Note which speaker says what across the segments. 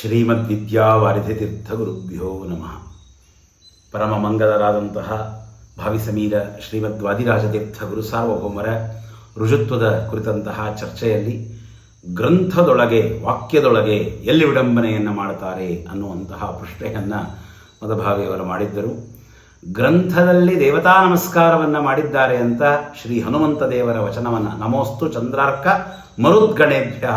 Speaker 1: ಶ್ರೀಮದ್ವಿದ್ಯಾವಾರಿಧಿತೀರ್ಥಗುರುಭ್ಯೋ ನಮಃ. ಪರಮ ಮಂಗಲರಾದಂತಹ ಭಾವಿಸಮೀರ ಶ್ರೀಮದ್ ವಾದಿರಾಜತೀರ್ಥ ಗುರು ಸಾರ್ವಭೌಮರ ರುಜುತ್ವದ ಕುರಿತಂತಹ ಚರ್ಚೆಯಲ್ಲಿ ಗ್ರಂಥದೊಳಗೆ, ವಾಕ್ಯದೊಳಗೆ ಎಲ್ಲಿ ವಿಡಂಬನೆಯನ್ನು ಮಾಡುತ್ತಾರೆ ಅನ್ನುವಂತಹ ಪ್ರಶ್ನೆಯನ್ನು ಮದಭಾವಿಯವರು ಮಾಡಿದ್ದರು. ಗ್ರಂಥದಲ್ಲಿ ದೇವತಾ ನಮಸ್ಕಾರವನ್ನು ಮಾಡಿದ್ದಾರೆ ಅಂತ ಶ್ರೀ ಹನುಮಂತ ದೇವರ ವಚನವನ್ನು ನಮೋಸ್ತು ಚಂದ್ರಾರ್ಕ ಮರುದ್ಗಣೇಭ್ಯ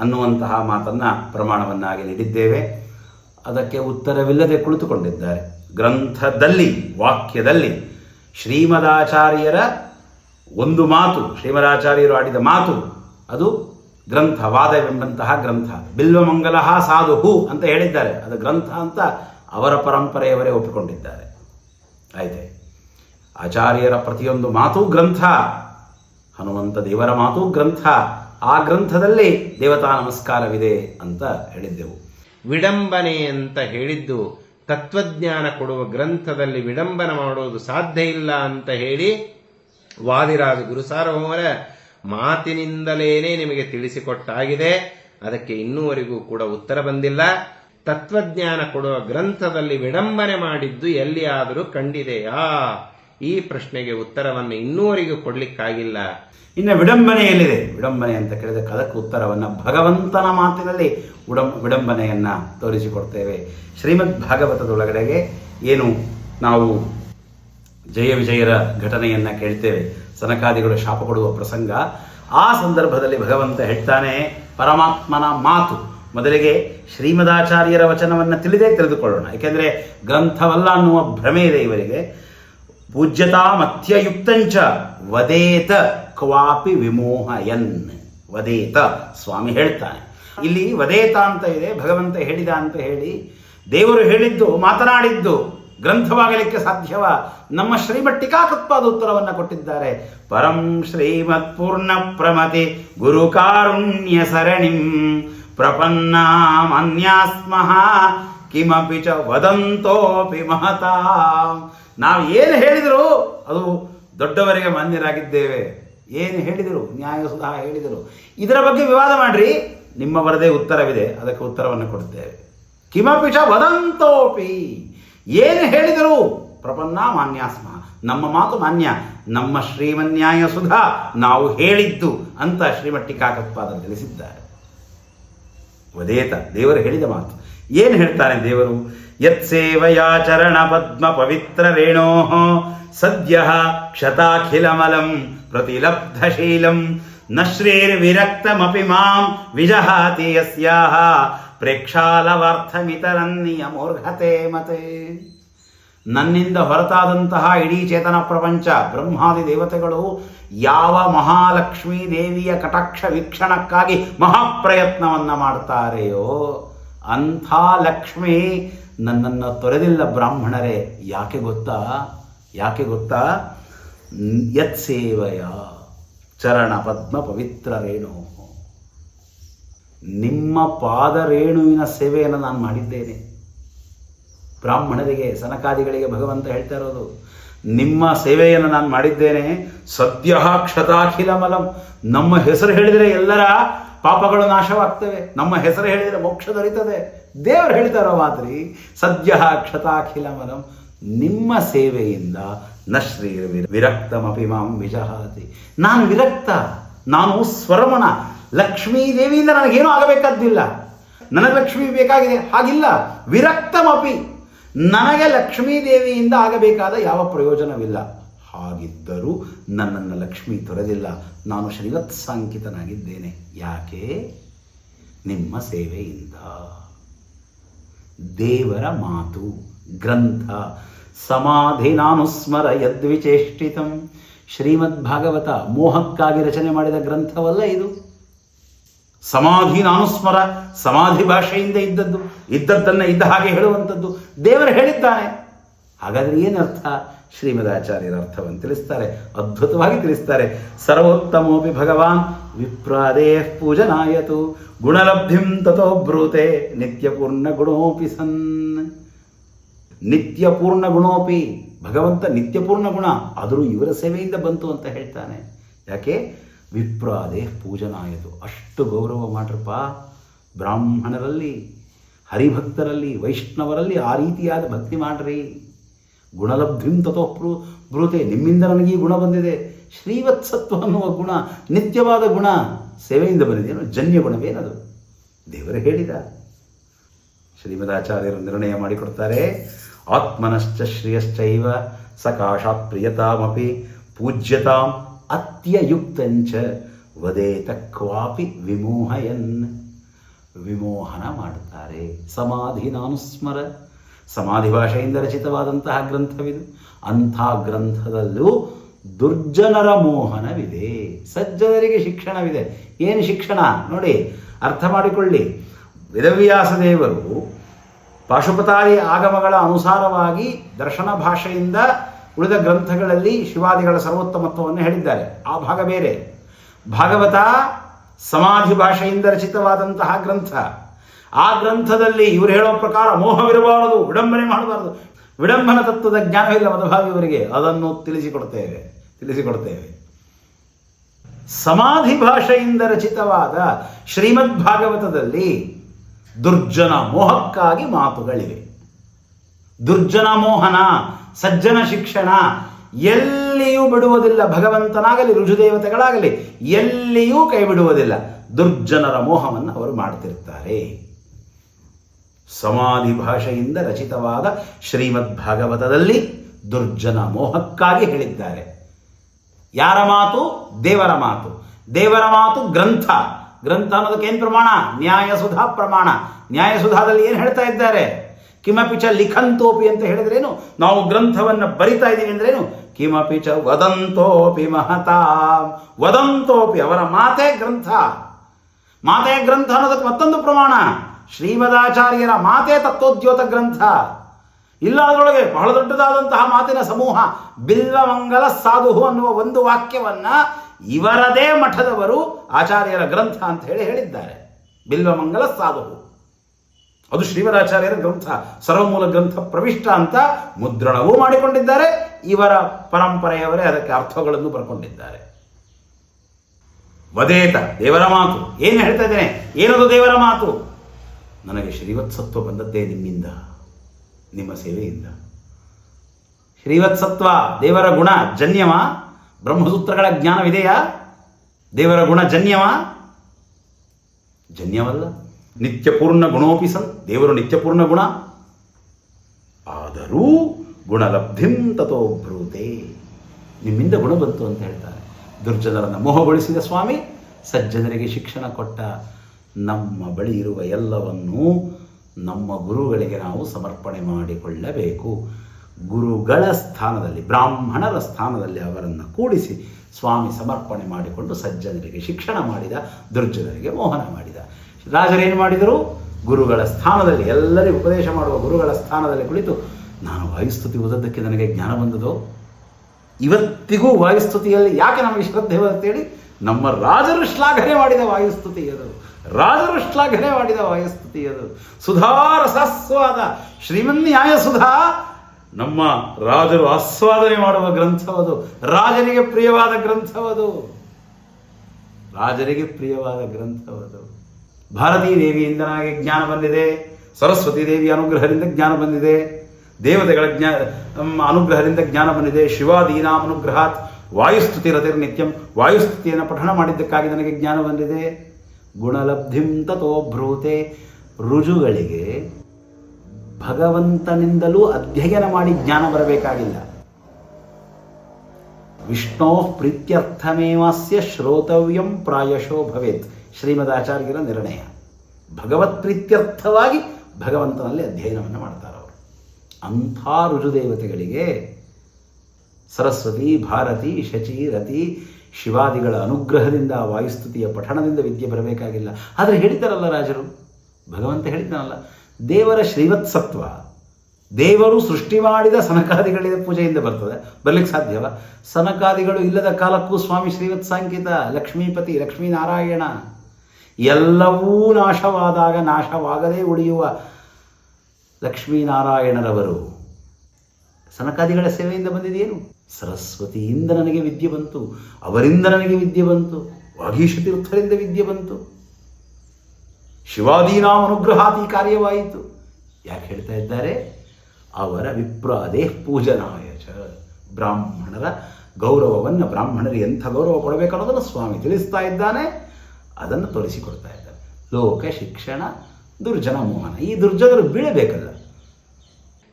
Speaker 1: ಅನ್ನುವಂತಹ ಮಾತನ್ನು ಪ್ರಮಾಣವನ್ನಾಗಿ ನೀಡಿದ್ದೇವೆ. ಅದಕ್ಕೆ ಉತ್ತರವಿಲ್ಲದೆ ಕುಳಿತುಕೊಂಡಿದ್ದಾರೆ. ಗ್ರಂಥದಲ್ಲಿ, ವಾಕ್ಯದಲ್ಲಿ ಶ್ರೀಮದಾಚಾರ್ಯರ ಒಂದು ಮಾತು, ಶ್ರೀಮದಾಚಾರ್ಯರು ಆಡಿದ ಮಾತು, ಅದು ಗ್ರಂಥ ವಾದವೆಂಬಂತಹ ಗ್ರಂಥ. ಬಿಲ್ವಮಂಗಲ ಸಾಧು ಹೂ ಅಂತ ಹೇಳಿದ್ದಾರೆ. ಅದು ಗ್ರಂಥ ಅಂತ ಅವರ ಪರಂಪರೆಯವರೇ ಒಪ್ಪಿಕೊಂಡಿದ್ದಾರೆ. ಆಯಿತೆ? ಆಚಾರ್ಯರ ಪ್ರತಿಯೊಂದು ಮಾತು ಗ್ರಂಥ. ಹನುಮಂತ ದೇವರ ಮಾತು ಗ್ರಂಥ. ಆ ಗ್ರಂಥದಲ್ಲಿ ದೇವತಾ ನಮಸ್ಕಾರವಿದೆ ಅಂತ ಹೇಳಿದ್ದೆವು.
Speaker 2: ವಿಡಂಬನೆ ಅಂತ ಹೇಳಿದ್ದು, ತತ್ವಜ್ಞಾನ ಕೊಡುವ ಗ್ರಂಥದಲ್ಲಿ ವಿಡಂಬನ ಮಾಡುವುದು ಸಾಧ್ಯ ಇಲ್ಲ ಅಂತ ಹೇಳಿ ವಾದಿರಾಜ ಗುರುಸಾರ್ವಭೌಮರ ಮಾತಿನಿಂದಲೇನೆ ನಿಮಗೆ ತಿಳಿಸಿಕೊಟ್ಟಾಗಿದೆ. ಅದಕ್ಕೆ ಇನ್ನೂವರೆಗೂ ಕೂಡ ಉತ್ತರ ಬಂದಿಲ್ಲ. ತತ್ವಜ್ಞಾನ ಕೊಡುವ ಗ್ರಂಥದಲ್ಲಿ ವಿಡಂಬನೆ ಮಾಡಿದ್ದು ಎಲ್ಲಿಯಾದರೂ ಕಂಡಿದೆಯಾ? ಈ ಪ್ರಶ್ನೆಗೆ ಉತ್ತರವನ್ನು ಇನ್ನೂವರೆಗೂ ಕೊಡ್ಲಿಕ್ಕಾಗಿಲ್ಲ.
Speaker 1: ಇನ್ನು ವಿಡಂಬನೆಯಲ್ಲಿದೆ. ವಿಡಂಬನೆ ಅಂತ ಕೇಳಿದ ಅದಕ್ಕೆ ಉತ್ತರವನ್ನು ಭಗವಂತನ ಮಾತಿನಲ್ಲಿ ಉಡಂ, ವಿಡಂಬನೆಯನ್ನು ತೋರಿಸಿಕೊಡ್ತೇವೆ. ಶ್ರೀಮದ್ ಭಾಗವತದೊಳಗಡೆಗೆ ಏನು ನಾವು ಜಯ ವಿಜಯರ ಘಟನೆಯನ್ನು ಕೇಳ್ತೇವೆ. ಸನಕಾದಿಗಳು ಶಾಪ ಕೊಡುವ ಪ್ರಸಂಗ. ಆ ಸಂದರ್ಭದಲ್ಲಿ ಭಗವಂತ ಹೇಳ್ತಾನೆ, ಪರಮಾತ್ಮನ ಮಾತು. ಮೊದಲಿಗೆ ಶ್ರೀಮದಾಚಾರ್ಯರ ವಚನವನ್ನು ತಿಳಿದೇ ತಿಳಿದುಕೊಳ್ಳೋಣ. ಯಾಕೆಂದರೆ ಗ್ರಂಥವಲ್ಲ ಅನ್ನುವ ಭ್ರಮೆ ಇದೆ ಇವರಿಗೆ. ಪೂಜ್ಯತಾ ಮತ್ಯಯುಕ್ತಂಚ ವದೇತ ಕ್ವಾಪಿ ವಿಮೋಹಯನ್ ವದೇತ. ಸ್ವಾಮಿ ಹೇಳ್ತಾನೆ ಇಲ್ಲಿ ವದೇತ ಅಂತ ಇದೆ, ಭಗವಂತ ಹೇಳಿದ ಅಂತ ಹೇಳಿ ದೇವರು ಹೇಳಿದ್ದು, ಮಾತನಾಡಿದ್ದು, ಗ್ರಂಥವಾಗಲಿಕ್ಕೆ ಸಾಧ್ಯವ? ನಮ್ಮ ಶ್ರೀಮಠ್ ಟೀಕಾಕೃತ್ಪಾದ ಉತ್ತರವನ್ನು ಕೊಟ್ಟಿದ್ದಾರೆ. ಪರಂ ಶ್ರೀಮತ್ ಪೂರ್ಣ ಪ್ರಮತಿ ಗುರು ಕಾರುಣ್ಯ ಸರಣಿಂ ಪ್ರಪನ್ನಾಮನ್ಯಾಸ್ಮಃ ಕಿಮಪಿ ಚ ವದಂತೋಪಿ ಮಹತಾ. ನಾವು ಏನು ಹೇಳಿದರೂ ಅದು ದೊಡ್ಡವರಿಗೆ ಮಾನ್ಯರಾಗಿದ್ದೇವೆ. ಏನು ಹೇಳಿದರು? ನ್ಯಾಯ ಸುಧಾ ಹೇಳಿದರು. ಇದರ ಬಗ್ಗೆ ವಿವಾದ ಮಾಡ್ರಿ. ನಿಮ್ಮ ಬರದೇ ಉತ್ತರವಿದೆ. ಅದಕ್ಕೆ ಉತ್ತರವನ್ನು ಕೊಡುತ್ತೇವೆ. ಕಿಮಪಿಷ ವದಂತೋಪಿ. ಏನು ಹೇಳಿದರು? ಪ್ರಪನ್ನ ಮಾನ್ಯಾಸ್ಮ. ನಮ್ಮ ಮಾತು ಮಾನ್ಯ. ನಮ್ಮ ಶ್ರೀಮನ್ಯಾಯ ಸುಧಾ ನಾವು ಹೇಳಿದ್ದು ಅಂತ ಶ್ರೀಮಟ್ಟಿ ಶ್ರೀಮಟ್ಟಿಕಾಕತ್ಪಾದ ತಿಳಿಸಿದ್ದಾರೆ. ವದೇತ, ದೇವರು ಹೇಳಿದ ಮಾತು. ಏನು ಹೇಳ್ತಾನೆ ದೇವರು? ಯತ್ಸೇವಯಾಚರಣ ಪದ್ಮ ಪವಿತ್ರ ರೇಣೋ ಸದ್ಯ ಕ್ಷತಾಖಿಲಮಲಂ ಪ್ರತಿಲಬ್ಧಶೀಲಂ ನ ಶ್ರೀರ್ವಿರಕ್ತಮಪಿ ಮಾಂ ವಿಜಹಾತಿ ಯಸ್ಯಾಹ ಪ್ರೇಕ್ಷಾಲವಾರ್ಥಮಿತರನ್ನಿಯಮೂರ್ಹತೆ ಮತೆ. ನನ್ನಿಂದ ಹೊರತಾದಂತಹ ಇಡೀ ಚೇತನ ಪ್ರಪಂಚ, ಬ್ರಹ್ಮಾದಿ ದೇವತೆಗಳು, ಯಾವ ಮಹಾಲಕ್ಷ್ಮೀ ದೇವಿಯ ಕಟಾಕ್ಷ ವೀಕ್ಷಣಕ್ಕಾಗಿ ಮಹಾಪ್ರಯತ್ನವನ್ನು ಮಾಡ್ತಾರೆಯೋ ಅಂಥ ಲಕ್ಷ್ಮಿ ನನ್ನನ್ನು ತೊರೆದಿಲ್ಲ ಬ್ರಾಹ್ಮಣರೇ, ಯಾಕೆ ಗೊತ್ತಾ? ಯಾಕೆ ಗೊತ್ತಾ? ಯತ್ ಸೇವೆಯ ಚರಣ ಪದ್ಮ ಪವಿತ್ರ ರೇಣು. ನಿಮ್ಮ ಪಾದ ರೇಣುವಿನ ಸೇವೆಯನ್ನು ನಾನು ಮಾಡಿದ್ದೇನೆ. ಬ್ರಾಹ್ಮಣರಿಗೆ, ಸನಕಾದಿಗಳಿಗೆ ಭಗವಂತ ಹೇಳ್ತಾ ಇರೋದು, ನಿಮ್ಮ ಸೇವೆಯನ್ನು ನಾನು ಮಾಡಿದ್ದೇನೆ. ಸದ್ಯ ಕ್ಷತಾಖಿಲ ಮಲಂ ನಮ್ಮ ಹೆಸರು ಹೇಳಿದರೆ ಎಲ್ಲರ ಪಾಪಗಳು ನಾಶವಾಗ್ತವೆ. ನಮ್ಮ ಹೆಸರು ಹೇಳಿದರೆ ಮೋಕ್ಷ ದೊರೀತದೆ. ದೇವರು ಹೇಳ್ತಾರೋ ಮಾತ್ರಿ ಸದ್ಯ ಕ್ಷತಾಖಿಲ ಮನಂ ನಿಮ್ಮ ಸೇವೆಯಿಂದ ನಶ್ರೀ ವಿರಕ್ತಮಪಿ ಮಾಂ ವಿಜಹಾತಿ. ನಾನು ವಿರಕ್ತ, ನಾನು ಸ್ವರಮಣ, ಲಕ್ಷ್ಮೀ ದೇವಿಯಿಂದ ನನಗೇನೂ ಆಗಬೇಕಾದ್ದಿಲ್ಲ. ನನಗೆ ಲಕ್ಷ್ಮಿ ಬೇಕಾಗಿದೆ, ಹಾಗಿಲ್ಲ. ವಿರಕ್ತಮಪಿ, ನನಗೆ ಲಕ್ಷ್ಮೀ ದೇವಿಯಿಂದ ಆಗಬೇಕಾದ ಯಾವ ಪ್ರಯೋಜನವಿಲ್ಲ. ಹಾಗಿದ್ದರೂ ನನ್ನನ್ನು ಲಕ್ಷ್ಮಿ ತೊರೆದಿಲ್ಲ. ನಾನು ಶ್ರೀವತ್ಸಾಂಕಿತನಾಗಿದ್ದೇನೆ ಯಾಕೆ? ನಿಮ್ಮ ಸೇವೆಯಿಂದ. ದೇವರ ಮಾತು, ಗ್ರಂಥ, ಸಮಾಧಿ ನಾನು ಸ್ಮರ ಯದ್ವಿಚೇಷ್ಟಿತಂ. ಶ್ರೀಮದ್ ಭಾಗವತ ಮೋಹಕ್ಕಾಗಿ ರಚನೆ ಮಾಡಿದ ಗ್ರಂಥವಲ್ಲ ಇದು? ಸಮಾಧಿ ನಾನುಸ್ಮರ ಸಮಾಧಿ ಭಾಷೆಯಿಂದ ಇದ್ದದ್ದು, ಇದ್ದದ್ದನ್ನು ಇದ್ದ ಹಾಗೆ ಹೇಳುವಂಥದ್ದು ದೇವರು ಹೇಳಿದ್ದಾನೆ. ಹಾಗಾದರೆ ಏನರ್ಥ ಶ್ರೀಮದಾಚಾರ್ಯರ ಅರ್ಥವನ್ನು ತಿಳಿಸ್ತಾರೆ, ಅದ್ಭುತವಾಗಿ ತಿಳಿಸ್ತಾರೆ. ಸರ್ವೋತ್ತಮೋಪಿ ಭಗವಾನ್, ವಿಪ್ರಾದೇ ಪೂಜನಾಯತು, ಗುಣಲಬ್ಧಿಂ ತಥೋ ಬ್ರೂತೆ ನಿತ್ಯಪೂರ್ಣ ಗುಣೋಪಿ ಸನ್. ನಿತ್ಯಪೂರ್ಣ ಗುಣೋಪಿ ಭಗವಂತ ನಿತ್ಯಪೂರ್ಣ ಗುಣ ಆದರೂ ಇವರ ಸೇವೆಯಿಂದ ಬಂತು ಅಂತ ಹೇಳ್ತಾನೆ. ಯಾಕೆ? ವಿಪ್ರಾದೇ ಪೂಜನಾಯತು. ಅಷ್ಟು ಗೌರವ ಮಾಡ್ರಪ್ಪ. ಬ್ರಾಹ್ಮಣರಲ್ಲಿ, ಹರಿಭಕ್ತರಲ್ಲಿ, ವೈಷ್ಣವರಲ್ಲಿ ಆ ರೀತಿಯಾದ ಭಕ್ತಿ ಮಾಡ್ರಿ. ಗುಣಲಬ್ಧಿಂ ತಥೋ ಪ್ರೂ ಬ್ರೂತೆ, ನಿಮ್ಮಿಂದ ನನಗೆ ಈ ಗುಣ ಬಂದಿದೆ. ಶ್ರೀವತ್ಸತ್ವ ಅನ್ನುವ ಗುಣ, ನಿತ್ಯವಾದ ಗುಣ, ಸೇವೆಯಿಂದ ಬಂದಿದೆಯೇನು ಜನ್ಯ ಗುಣವೇನದು ದೇವರೇ ಹೇಳಿದ. ಶ್ರೀಮದಾಚಾರ್ಯರು ನಿರ್ಣಯ ಮಾಡಿಕೊಡ್ತಾರೆ. ಆತ್ಮನಶ್ಚ ಶ್ರೇಯಶ್ಚೈವ ಸಕಾಶಾತ್ ಪ್ರಿಯತಾಮಪಿ ಪೂಜ್ಯತಾಂ ಅತ್ಯಯುಕ್ತಂಚ ವದೇತ ಕ್ವಾಪಿ ವಿಮೋಹಯನ್. ವಿಮೋಹನ ಮಾಡುತ್ತಾರೆ. ಸಮಾಧಿ ನಾನುಸ್ಮರ. ಸಮಾಧಿ ಭಾಷೆಯಿಂದ ರಚಿತವಾದಂತಹ ಗ್ರಂಥವಿದು. ಅಂಥ ಗ್ರಂಥದಲ್ಲೂ ದುರ್ಜನರ ಮೋಹನವಿದೆ. ಸಜ್ಜನರಿಗೆ ಶಿಕ್ಷಣವಿದೆ. ಏನು ಶಿಕ್ಷಣ? ನೋಡಿ, ಅರ್ಥ ಮಾಡಿಕೊಳ್ಳಿ. ವೇದವ್ಯಾಸ ದೇವರು ಪಾಶುಪತಾರಿ ಆಗಮಗಳ ಅನುಸಾರವಾಗಿ ದರ್ಶನ ಭಾಷೆಯಿಂದ ಉಳಿದ ಗ್ರಂಥಗಳಲ್ಲಿ ಶಿವಾದಿಗಳ ಸರ್ವೋತ್ತಮತ್ವವನ್ನು ಹೇಳಿದ್ದಾರೆ. ಆ ಭಾಗ ಬೇರೆ. ಭಾಗವತ ಸಮಾಧಿ ಭಾಷೆಯಿಂದ ರಚಿತವಾದಂತಹ ಗ್ರಂಥ. ಆ ಗ್ರಂಥದಲ್ಲಿ ಇವರು ಹೇಳೋ ಪ್ರಕಾರ ಮೋಹವಿರಬಾರದು, ವಿಡಂಬನೆ ಮಾಡಬಾರದು. ವಿಡಂಬನ ತತ್ವದ ಜ್ಞಾನವಿಲ್ಲ ಮದಭಾವಿಯವರಿಗೆ ಅದನ್ನು ತಿಳಿಸಿಕೊಡ್ತೇವೆ ತಿಳಿಸಿಕೊಡ್ತೇವೆ. ಸಮಾಧಿ ಭಾಷೆಯಿಂದ ರಚಿತವಾದ ಶ್ರೀಮದ್ ಭಾಗವತದಲ್ಲಿ ದುರ್ಜನ ಮೋಹಕ್ಕಾಗಿ ಮಾತುಗಳಿವೆ. ದುರ್ಜನ ಮೋಹನ, ಸಜ್ಜನ ಶಿಕ್ಷಣ ಎಲ್ಲಿಯೂ ಬಿಡುವುದಿಲ್ಲ, ಭಗವಂತನಾಗಲಿ ರುಜುದೇವತೆಗಳಾಗಲಿ ಎಲ್ಲಿಯೂ ಕೈ ಬಿಡುವುದಿಲ್ಲ ದುರ್ಜನರ ಮೋಹವನ್ನು ಅವರು ಮಾಡ್ತಿರ್ತಾರೆ. ಸಮಾಧಿ ಭಾಷೆಯಿಂದ ರಚಿತವಾದ ಶ್ರೀಮದ್ ಭಾಗವತದಲ್ಲಿ ದುರ್ಜನ ಮೋಹಕ್ಕಾಗಿ ಹೇಳಿದ್ದಾರೆ. ಯಾರ ಮಾತು? ದೇವರ ಮಾತು. ದೇವರ ಮಾತು ಗ್ರಂಥ. ಗ್ರಂಥ ಅನ್ನೋದಕ್ಕೆ ಏನು ಪ್ರಮಾಣ? ನ್ಯಾಯಸುಧಾ ಪ್ರಮಾಣ. ನ್ಯಾಯಸುಧಾದಲ್ಲಿ ಏನು ಹೇಳ್ತಾ ಇದ್ದಾರೆ? ಕಿಮಪಿ ಚ ಲಿಖಂತೋಪಿ ಅಂತ ಹೇಳಿದ್ರೇನು? ನಾವು ಗ್ರಂಥವನ್ನು ಬರಿತಾ ಇದ್ದೀವಿ ಅಂದ್ರೇನು? ಕಿಮಪಿ ಚ ವದಂತೋಪಿ ಮಹತಾ. ವದಂತೋಪಿ ಅವರ ಮಾತೇ ಗ್ರಂಥ. ಮಾತೇ ಗ್ರಂಥ ಅನ್ನೋದಕ್ಕೆ ಮತ್ತೊಂದು ಪ್ರಮಾಣ. ಶ್ರೀಮದಾಚಾರ್ಯರ ಮಾತೇ ತತ್ವೋದ್ಯೋತ ಗ್ರಂಥ. ಇಲ್ಲ ಅದರೊಳಗೆ ಬಹಳ ದೊಡ್ಡದಾದಂತಹ ಮಾತಿನ ಸಮೂಹ ಬಿಲ್ವಮಂಗಲ ಸಾಧು ಅನ್ನುವ ಒಂದು ವಾಕ್ಯವನ್ನ ಇವರದೇ ಮಠದವರು ಆಚಾರ್ಯರ ಗ್ರಂಥ ಅಂತ ಹೇಳಿ ಹೇಳಿದ್ದಾರೆ. ಬಿಲ್ವಮಂಗಲ ಸಾಧು. ಅದು ಶ್ರೀವರಾಚಾರ್ಯರ ಗ್ರಂಥ. ಸರ್ವಮೂಲ ಗ್ರಂಥ ಪ್ರವಿಷ್ಟ ಅಂತ ಮುದ್ರಣವೂ ಮಾಡಿಕೊಂಡಿದ್ದಾರೆ. ಇವರ ಪರಂಪರೆಯವರೇ ಅದಕ್ಕೆ ಅರ್ಥಗಳನ್ನು ಬರ್ಕೊಂಡಿದ್ದಾರೆ. ವದೇತ ದೇವರ ಮಾತು. ಏನು ಹೇಳ್ತಾ ಇದ್ದೇನೆ? ಏನದು ದೇವರ ಮಾತು? ನನಗೆ ಶ್ರೀವತ್ಸತ್ವ ಬಂದದ್ದೇ ನಿಮ್ಮಿಂದ, ನಿಮ್ಮ ಸೇವೆಯಿಂದ. ಶ್ರೀವತ್ಸತ್ವ, ದೇವರ ಗುಣ ಜನ್ಯವ ಬ್ರಹ್ಮಸೂತ್ರಗಳ ಜ್ಞಾನವಿದೆಯಾ? ದೇವರ ಗುಣ ಜನ್ಯವ ಜನ್ಯವಲ್ಲ. ನಿತ್ಯಪೂರ್ಣ ಗುಣೋಪಿ ಸನ್, ದೇವರು ನಿತ್ಯಪೂರ್ಣ ಗುಣ. ಆದರೂ ಗುಣಲಬ್ಧಿಂ ತಥೋ ಬ್ರೂತೆ. ನಿಮ್ಮಿಂದ ಗುಣ ಬಂತು ಅಂತ ಹೇಳ್ತಾರೆ. ದುರ್ಜನರನ್ನು ಮೋಹಗೊಳಿಸಿದ ಸ್ವಾಮಿ, ಸಜ್ಜನರಿಗೆ ಶಿಕ್ಷಣ ಕೊಟ್ಟ ನಮ್ಮ ಬಳಿ ಇರುವ ಎಲ್ಲವನ್ನೂ ನಮ್ಮ ಗುರುಗಳಿಗೆ ನಾವು ಸಮರ್ಪಣೆ ಮಾಡಿಕೊಳ್ಳಬೇಕು. ಗುರುಗಳ ಸ್ಥಾನದಲ್ಲಿ, ಬ್ರಾಹ್ಮಣರ ಸ್ಥಾನದಲ್ಲಿ ಅವರನ್ನು ಕೂಡಿಸಿ ಸ್ವಾಮಿ ಸಮರ್ಪಣೆ ಮಾಡಿಕೊಂಡು ಸಜ್ಜನರಿಗೆ ಶಿಕ್ಷಣ ಮಾಡಿದ, ದುರ್ಜನರಿಗೆ ಮೋಹನ ಮಾಡಿದ. ರಾಜರೇನು ಮಾಡಿದರು? ಗುರುಗಳ ಸ್ಥಾನದಲ್ಲಿ, ಎಲ್ಲರಿಗೂ ಉಪದೇಶ ಮಾಡುವ ಗುರುಗಳ ಸ್ಥಾನದಲ್ಲಿ ಕುಳಿತು, ನಾನು ವಾಯುಸ್ತುತಿ ಓದೋದಕ್ಕೆ ನನಗೆ ಜ್ಞಾನ ಬಂದದೋ? ಇವತ್ತಿಗೂ ವಾಯುಸ್ತುತಿಯಲ್ಲಿ ಯಾಕೆ ನಮಗೆ ಶ್ರದ್ಧೆ ಬರುತ್ತೇಳಿ ನಮ್ಮ ರಾಜರು ಶ್ಲಾಘನೆ ಮಾಡಿದ ವಾಯುಸ್ತುತಿ ಅದು ರಾಜರು ಶ್ಲಾಘನೆ ಮಾಡಿದ ವಾಯುಸ್ತುತಿ ಅದು. ಸುಧಾರಸಾಸ್ವಾದ ಶ್ರೀಮನ್ಯಾಯ ಸುಧಾ. ನಮ್ಮ ರಾಜರು ಆಸ್ವಾದನೆ ಮಾಡುವ ಗ್ರಂಥವದು ರಾಜರಿಗೆ ಪ್ರಿಯವಾದ ಗ್ರಂಥವದು ರಾಜರಿಗೆ ಪ್ರಿಯವಾದ ಗ್ರಂಥವದು ಭಾರತೀ ದೇವಿಯಿಂದ ನನಗೆ ಜ್ಞಾನ ಬಂದಿದೆ. ಸರಸ್ವತಿ ದೇವಿಯ ಅನುಗ್ರಹದಿಂದ ಜ್ಞಾನ ಬಂದಿದೆ. ದೇವತೆಗಳ ಜ್ಞಾ ಅನುಗ್ರಹದಿಂದ ಜ್ಞಾನ ಬಂದಿದೆ. ಶಿವಾದೀನಾ ಅನುಗ್ರಹಾತ್ ವಾಯುಸ್ತುತಿ ರತಿರ್ ನಿತ್ಯಂ. ವಾಯುಸ್ತುತಿಯನ್ನು ಪಠಣ ಮಾಡಿದ್ದಕ್ಕಾಗಿ ನನಗೆ ಜ್ಞಾನ ಬಂದಿದೆ. ಗುಣಲಬ್ಧಿಂ ತಥೋ ಭ್ರೂತೆ. ರುಜುಗಳಿಗೆ ಭಗವಂತನಿಂದಲೂ ಅಧ್ಯಯನ ಮಾಡಿ ಜ್ಞಾನ ಬರಬೇಕಾಗಿಲ್ಲ. ವಿಷ್ಣೋ ಪ್ರೀತ್ಯರ್ಥಮೇವಾಸ್ಯ ಶ್ರೋತವ್ಯಂ ಪ್ರಾಯಶೋ ಭವೇತ್. ಶ್ರೀಮದಾಚಾರ್ಯರ ನಿರ್ಣಯ. ಭಗವತ್ ಪ್ರೀತ್ಯರ್ಥವಾಗಿ ಭಗವಂತನಲ್ಲಿ ಅಧ್ಯಯನವನ್ನು ಮಾಡ್ತಾರೆ ಅವರು. ಅಂಥ ರುಜುದೇವತೆಗಳಿಗೆ ಸರಸ್ವತಿ, ಭಾರತಿ ಶಚಿ ರತಿ ಶಿವಾದಿಗಳ ಅನುಗ್ರಹದಿಂದ ವಾಯುಸ್ತುತಿಯ ಪಠಣದಿಂದ ವಿದ್ಯೆ ಬರಬೇಕಾಗಿಲ್ಲ. ಆದರೆ ಹೇಳಿದ್ದಾರಲ್ಲ ರಾಜರು? ಭಗವಂತ ಹೇಳಿದ್ದಾನಲ್ಲ, ದೇವರ ಶ್ರೀವತ್ಸತ್ವ, ದೇವರು ಸೃಷ್ಟಿ ಮಾಡಿದ ಸನಕಾದಿಗಳಿದ ಪೂಜೆಯಿಂದ ಬರ್ತದೆ. ಬರಲಿಕ್ಕೆ ಸಾಧ್ಯವ? ಸನಕಾದಿಗಳು ಇಲ್ಲದ ಕಾಲಕ್ಕೂ ಸ್ವಾಮಿ ಶ್ರೀವತ್ ಸಾಂಕಿತ, ಲಕ್ಷ್ಮೀಪತಿ ಲಕ್ಷ್ಮೀನಾರಾಯಣ, ಎಲ್ಲವೂ ನಾಶವಾದಾಗ ನಾಶವಾಗದೇ ಉಳಿಯುವ ಲಕ್ಷ್ಮೀನಾರಾಯಣರವರು. ಸನಕಾದಿಗಳ ಸೇವೆಯಿಂದ ಬಂದಿದೆಯೇನು ಸರಸ್ವತಿಯಿಂದ ನನಗೆ ವಿದ್ಯೆ ಬಂತು, ಅವರಿಂದ ನನಗೆ ವಿದ್ಯೆ ಬಂತು ವಾಗೀಶ ತೀರ್ಥರಿಂದ ವಿದ್ಯೆ ಬಂತು. ಶಿವಾದೀನಾಂ ಅನುಗ್ರಹಾತಿ ಕಾರ್ಯವಾಯಿತು. ಯಾಕೆ ಹೇಳ್ತಾ ಇದ್ದಾರೆ? ಅವರ ವಿಪ್ರಾದೇ ಪೂಜನಾಯ ಚ. ಬ್ರಾಹ್ಮಣರ ಗೌರವವನ್ನು ಬ್ರಾಹ್ಮಣರಿಗೆ ಎಂಥ ಗೌರವ ಕೊಡಬೇಕನ್ನೋದನ್ನು ಸ್ವಾಮಿ ತಿಳಿಸ್ತಾ ಇದ್ದಾನೆ. ಅದನ್ನು ತೋರಿಸಿಕೊಡ್ತಾ ಇದ್ದಾರೆ. ಲೋಕ ಶಿಕ್ಷಣ, ದುರ್ಜನ ಮೋಹನ. ಈ ದುರ್ಜನರು ಬೀಳಬೇಕಲ್ಲ.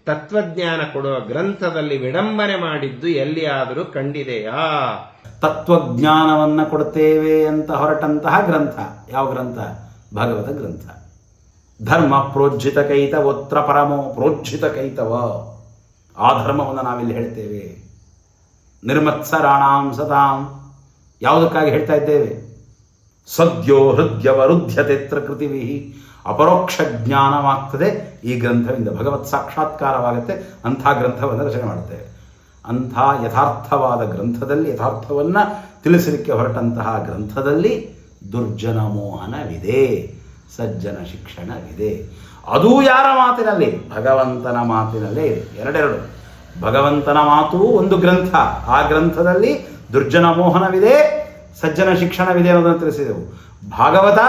Speaker 2: ತತ್ವಜ್ಞಾನ ಕೊಡುವ ಗ್ರಂಥದಲ್ಲಿ ವಿಡಂಬನೆ ಮಾಡಿದ್ದು ಎಲ್ಲಿಯಾದರೂ ಕಂಡಿದೆಯಾ?
Speaker 1: ತತ್ವಜ್ಞಾನವನ್ನು ಕೊಡುತ್ತೇವೆ ಅಂತ ಹೊರಟಂತಹ ಗ್ರಂಥ. ಯಾವ ಗ್ರಂಥ? ಭಾಗವತ ಗ್ರಂಥ. ಧರ್ಮ ಪ್ರೋಜ್ಜಿತ ಕೈತವೋತ್ರ ಪರಮೋ ಪ್ರೋಜ್ಜಿತ ಕೈತವ. ಆ ಧರ್ಮವನ್ನು ನಾವಿಲ್ಲಿ ಹೇಳ್ತೇವೆ. ನಿರ್ಮತ್ಸರಾಣಾಂ ಸತಾಂ. ಯಾವುದಕ್ಕಾಗಿ ಹೇಳ್ತಾ ಇದ್ದೇವೆ? ಸದ್ಯೋ ಹೃದ್ಯವರುದ್ಯತೆತ್ರ ಕೃತಿವಿ ಅಪರೋಕ್ಷ ಜ್ಞಾನವಾಗ್ತದೆ ಈ ಗ್ರಂಥದಿಂದ ಭಗವತ್ ಸಾಕ್ಷಾತ್ಕಾರವಾಗುತ್ತೆ. ಅಂಥ ಗ್ರಂಥವನ್ನು ರಚನೆ ಮಾಡುತ್ತೇವೆ ಅಂಥ ಯಥಾರ್ಥವಾದ ಗ್ರಂಥದಲ್ಲಿ ಯಥಾರ್ಥವನ್ನು ತಿಳಿಸಲಿಕ್ಕೆ ಹೊರಟಂತಹ ಗ್ರಂಥದಲ್ಲಿ ದುರ್ಜನ ಮೋಹನವಿದೆ ಸಜ್ಜನ ಶಿಕ್ಷಣವಿದೆ. ಅದೂ ಯಾರ ಮಾತಿನಲ್ಲಿ? ಭಗವಂತನ ಮಾತಿನಲ್ಲೇ ಎರಡೆರಡು. ಭಗವಂತನ ಮಾತು ಒಂದು ಗ್ರಂಥ. ಆ ಗ್ರಂಥದಲ್ಲಿ ದುರ್ಜನ ಮೋಹನವಿದೆ ಸಜ್ಜನ ಶಿಕ್ಷಣವಿದೆ ಅನ್ನೋದನ್ನು ತಿಳಿಸಿದೆವು. ಭಾಗವತ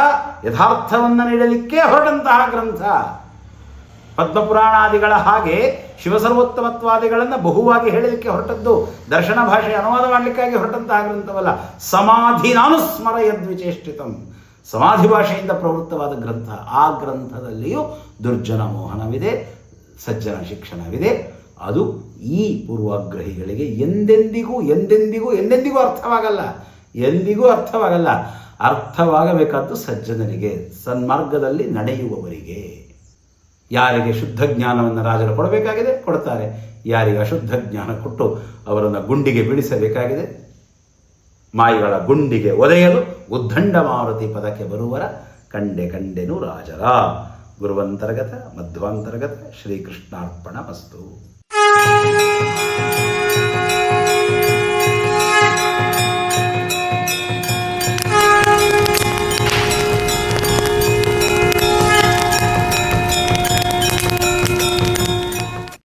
Speaker 1: ಯಥಾರ್ಥವನ್ನು ನೀಡಲಿಕ್ಕೆ ಹೊರಟಂತಹ ಗ್ರಂಥ. ಪದ್ಮಪುರಾಣಾದಿಗಳ ಹಾಗೆ ಶಿವಸರ್ವೋತ್ತಮತ್ವಾದಿಗಳನ್ನು ಬಹುವಾಗಿ ಹೇಳಲಿಕ್ಕೆ ಹೊರಟದ್ದು, ದರ್ಶನ ಭಾಷೆ ಅನುವಾದ ಮಾಡಲಿಕ್ಕಾಗಿ ಹೊರಟಂತಹ ಗ್ರಂಥವಲ್ಲ. ಸಮಾಧಿ ನಾನು ಸ್ಮರಯದ್ವಿಚೇಷ್ಟಿತಂ ಸಮಾಧಿ ಭಾಷೆಯಿಂದ ಪ್ರವೃತ್ತವಾದ ಗ್ರಂಥ. ಆ ಗ್ರಂಥದಲ್ಲಿಯೂ ದುರ್ಜನ ಮೋಹನವಿದೆ, ಸಜ್ಜನ ಶಿಕ್ಷಣವಿದೆ. ಅದು ಈ ಪೂರ್ವಾಗ್ರಹಿಗಳಿಗೆ ಎಂದೆಂದಿಗೂ ಎಂದೆಂದಿಗೂ ಎಂದೆಂದಿಗೂ ಅರ್ಥವಾಗಲ್ಲ. ಎಂದಿಗೂ ಅರ್ಥವಾಗಲ್ಲ. ಅರ್ಥವಾಗಬೇಕಾದ್ದು ಸಜ್ಜನರಿಗೆ, ಸನ್ಮಾರ್ಗದಲ್ಲಿ ನಡೆಯುವವರಿಗೆ. ಯಾರಿಗೆ ಶುದ್ಧ ಜ್ಞಾನವನ್ನು ರಾಜರು ಕೊಡಬೇಕಾಗಿದೆ, ಕೊಡ್ತಾರೆ. ಯಾರಿಗೆ ಅಶುದ್ಧ ಜ್ಞಾನ ಕೊಟ್ಟು ಅವರನ್ನು ಗುಂಡಿಗೆ ಬಿಡಿಸಬೇಕಾಗಿದೆ ಮಾಯಿಗಳ ಗುಂಡಿಗೆ ಒದೆಯಲು ಉದ್ದಂಡ ಮಾರುತಿ ಪದಕ್ಕೆ ಬರುವರ ಕಂಡೆ ಕಂಡೆನು ರಾಜರ. ಗುರುವಂತರ್ಗತ, ಮಧ್ವಾಂತರ್ಗತ, ಶ್ರೀಕೃಷ್ಣಾರ್ಪಣ ಮಸ್ತು